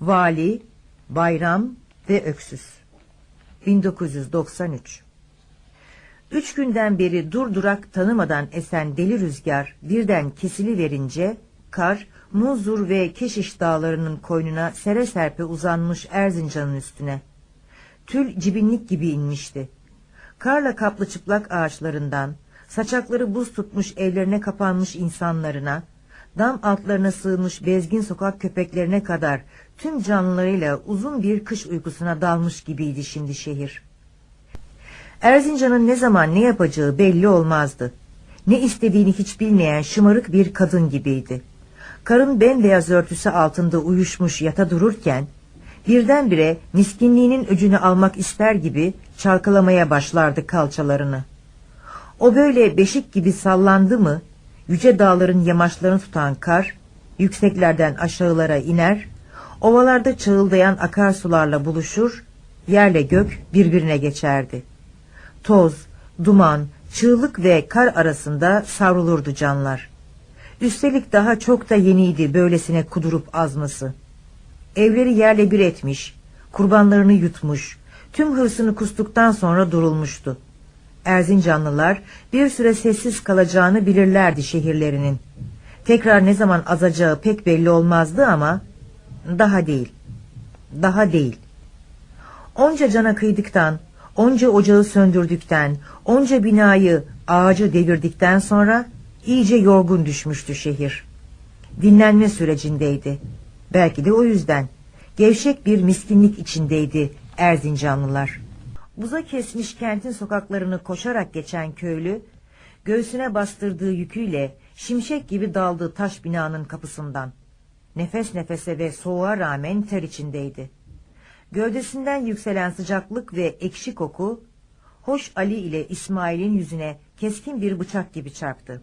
Vali, Bayram ve Öksüz. 1993 Üç günden beri durdurak tanımadan esen deli rüzgar birden kesiliverince kar, Muzur ve Keşiş dağlarının koynuna sere serpe uzanmış Erzincan'ın üstüne. Tül cibinlik gibi inmişti. Karla kaplı çıplak ağaçlarından, saçakları buz tutmuş evlerine kapanmış insanlarına, dam altlarına sığınmış bezgin sokak köpeklerine kadar tüm canlılarıyla uzun bir kış uykusuna dalmış gibiydi şimdi şehir. Erzincan'ın ne zaman ne yapacağı belli olmazdı. Ne istediğini hiç bilmeyen şımarık bir kadın gibiydi. Karın bembeyaz örtüsü altında uyuşmuş yata dururken, birdenbire miskinliğinin öcünü almak ister gibi çalkalamaya başlardı kalçalarını. O böyle beşik gibi sallandı mı, yüce dağların yamaçlarını tutan kar, yükseklerden aşağılara iner, ovalarda çağıldayan akarsularla buluşur, yerle gök birbirine geçerdi. Toz, duman, çığlık ve kar arasında savrulurdu canlar. Üstelik daha çok da yeniydi böylesine kudurup azması. Evleri yerle bir etmiş, kurbanlarını yutmuş, tüm hırsını kustuktan sonra durulmuştu. Erzincanlılar bir süre sessiz kalacağını bilirlerdi şehirlerinin. Tekrar ne zaman azacağı pek belli olmazdı ama daha değil. Daha değil. Onca cana kıydıktan, onca ocağı söndürdükten, onca binayı, ağacı devirdikten sonra iyice yorgun düşmüştü şehir. Dinlenme sürecindeydi. Belki de o yüzden. Gevşek bir miskinlik içindeydi Erzincanlılar. Buza kesmiş kentin sokaklarını koşarak geçen köylü, göğsüne bastırdığı yüküyle şimşek gibi daldı taş binanın kapısından. Nefes nefese ve soğuğa rağmen ter içindeydi. Gövdesinden yükselen sıcaklık ve ekşi koku, Hoş Ali ile İsmail'in yüzüne keskin bir bıçak gibi çarptı.